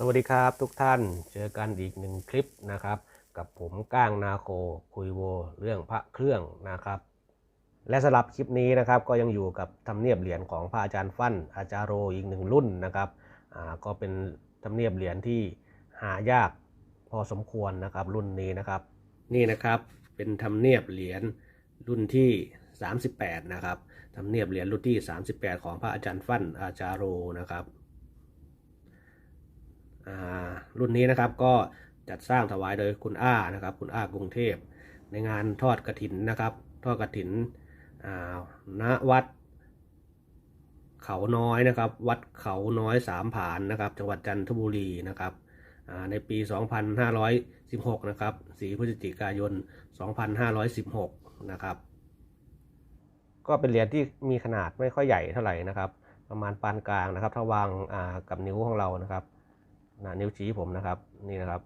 สวัสดีครับทุกท่านเจอกันอีกหนึ่งคลิปนะครับ กับผมก้างนาโคคุยโวเรื่องพระเครื่องนะครับ และสำหรับคลิปนี้นะครับก็ยังอยู่กับทำเนียบเหรียญของพระอาจารย์ฟั่นอาจารย์โรอีกหนึ่งรุ่นนะครับอ่าก็เป็นทำเนียบเหรียญที่หายากพอสมควรนะครับรุ่นนี้นะครับ นี่นะครับเป็นทำเนียบเหรียญรุ่นที่ 38 นะครับทำเนียบเหรียญรุ่นที่ 38 ของพระอาจารย์ฟั่นอาจารย์โรนะครับ รุ่นนี้นะครับก็จัดสร้างถวายโดยคุณอ้านะครับ คุณอ้ากรุงเทพ ในงานทอดกระถินนะครับ ทอดกระถินอ่าณวัด เขาน้อยนะครับ วัดเขาน้อยสามผานนะครับ จังหวัดจันทบุรีนะครับอ่าในปี 2516 นะครับ 4 พฤศจิกายน 2516 นะครับ ก็เป็นเหรียญที่มีขนาดไม่ค่อยใหญ่เท่าไหร่นะครับ ประมาณปานกลางนะครับ ถ้าวางอ่ากับนิ้วของเรานะครับ นะนิ้วชี้ผมนะครับนี่นะครับ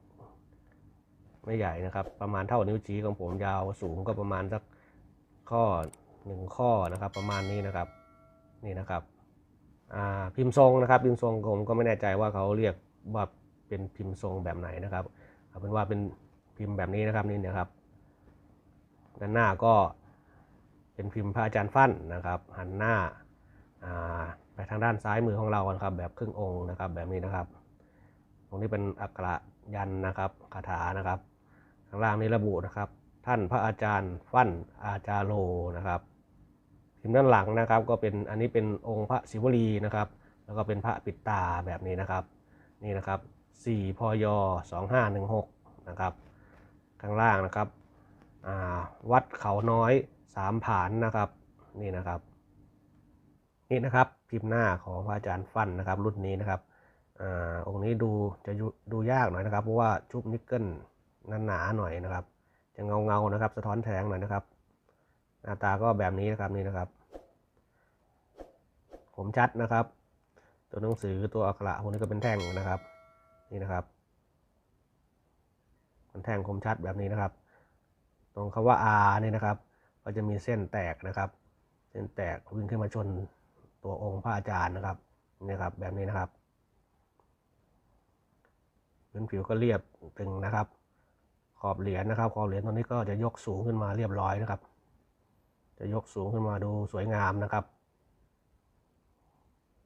ไม่ใหญ่นะครับ ประมาณเท่านิ้วชี้ของผมยาวสูงก็ประมาณสักข้อหนึ่งข้อนะครับ ประมาณนี้นะครับนี่นะครับพิมพ์ทรงนะครับ พิมพ์ทรงผมก็ไม่แน่ใจว่าเขาเรียกว่าเป็นพิมพ์ทรงแบบไหนนะครับเอาเป็นว่าเป็นพิมพ์แบบนี้นะครับนี่นะครับด้านหน้าก็เป็นพิมพ์พระอาจารย์ฟั่นนะครับ หันหน้าไปทางด้านซ้ายมือของเรานะครับ แบบครึ่งองค์นะครับ แบบนี้นะครับ รงนี้เป็นอักระยันนะครับคาถานะครับ ข้างล่างนี้ระบุนะครับ ท่านพระอาจารย์ฟั่นอาจารโลนะครับพิมพ์ด้านหลังนะครับ ก็เป็นอันนี้เป็นองค์พระศิวลีนะครับ แล้วก็เป็นพระปิดตาแบบนี้นะครับ นี่นะครับ4พย2516นะครับข้างล่างนะครับวัดเขาน้อยสามผานนะครับนี่นะครับ นี่นะครับพิมพ์หน้าของพระอาจารย์ฟั่นนะครับ รุ่นนี้นะครับ อ่าองค์นี้ดูจะดูยากหน่อยนะครับเพราะว่าชุบนิกเกิลหนาๆหน่อยนะครับ จะเงาเงานะครับ สะท้อนแสงหน่อยนะครับ หน้าตาก็แบบนี้นะครับนี่นะครับ ผมชัดนะครับ ตัวหนังสือตัวอักขระพวกนี้ก็เป็นแท่งนะครับ นี่นะครับเป็นแท่งคมชัดแบบนี้นะครับ ตรงคำว่า R นี่นะครับ ก็จะมีเส้นแตกนะครับ เส้นแตกวิ่งขึ้นมาชนตัวองค์พระอาจารย์นะครับนี่ครับแบบนี้นะครับ พื้นผิวก็เรียบตึงนะครับ ขอบเหรียญนะครับ ขอบเหรียญตรงนี้ก็จะยกสูงขึ้นมาเรียบร้อยนะครับ จะยกสูงขึ้นมาดูสวยงามนะครับ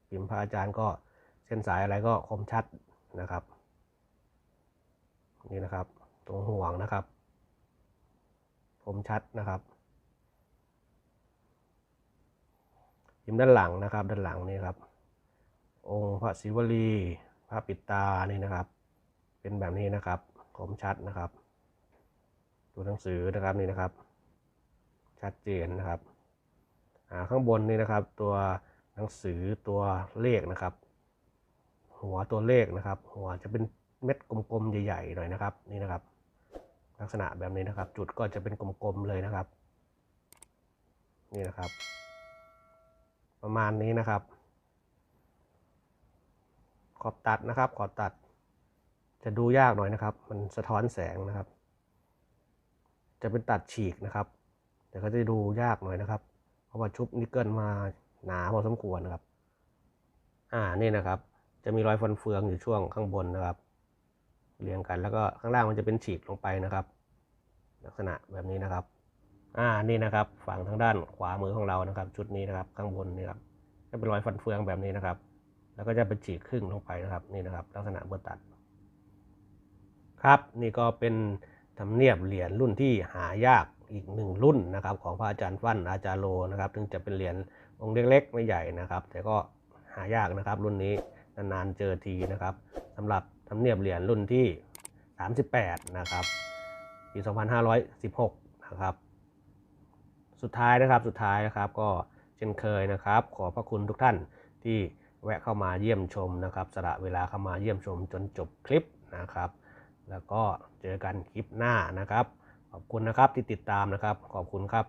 พิมพ์พระอาจารย์ก็เส้นสายอะไรก็คมชัดนะครับ นี่นะครับ ตรงห่วงนะครับ คมชัดนะครับพิมพ์ด้านหลังนะครับ ด้านหลังนี่ครับ องค์พระศิวลีพระปิดตานี่นะครับ เป็นแบบนี้นะครับคมชัดนะครับ ตัวหนังสือนะครับนี่นะครับ ชัดเจนนะครับข้างบนนี่นะครับ ตัวหนังสือตัวเลขนะครับ หัวตัวเลขนะครับ หัวจะเป็นเม็ดกลมๆใหญ่ๆหน่อยนะครับ นี่นะครับ ลักษณะแบบนี้นะครับ จุดก็จะเป็นกลมๆเลยนะครับ นี่นะครับ ประมาณนี้นะครับ ขอบตัดนะครับ ขอบตัด จะดูยากหน่อยนะครับ มันสะท้อนแสงนะครับ จะเป็นตัดฉีกนะครับ แต่ก็จะดูยากหน่อยนะครับ เพราะว่าชุบนิกเกิลมาหนาพอสมควรนะครับ อ่านี่นะครับ จะมีรอยฟันเฟืองอยู่ช่วงข้างบนนะครับ เรียงกันแล้วก็ข้างล่างมันจะเป็นฉีกลงไปนะครับ ลักษณะแบบนี้นะครับ อ่านี่นะครับฝั่งทางด้านขวามือของเรานะครับ ชุดนี้นะครับข้างบนนี่ครับจะเป็นรอยฟันเฟืองแบบนี้นะครับ แล้วก็จะเป็นฉีกครึ่งลงไปนะครับ นี่นะครับ ลักษณะเบอร์ตัด ครับนี่ก็เป็นทำเนียบเหรียญรุ่นที่หายากอีกหนึ่งรุ่นนะครับ ของพระอาจารย์ฟั่นอาจารย์โลนะครับถึงจะเป็นเหรียญองค์เล็กๆไม่ใหญ่นะครับ แต่ก็หายากนะครับรุ่นนี้นานๆเจอทีนะครับสำหรับทำเนียบเหรียญรุ่นที่ 38 นะครับปี2516 นะครับ สุดท้ายนะครับสุดท้ายนะครับก็เช่นเคยนะครับ ขอพระคุณทุกท่านที่แวะเข้ามาเยี่ยมชมนะครับสละเวลาเข้ามาเยี่ยมชมจนจบคลิปนะครับ แล้วก็เจอกันคลิปหน้านะครับ ขอบคุณนะครับที่ติดตามนะครับ ขอบคุณครับ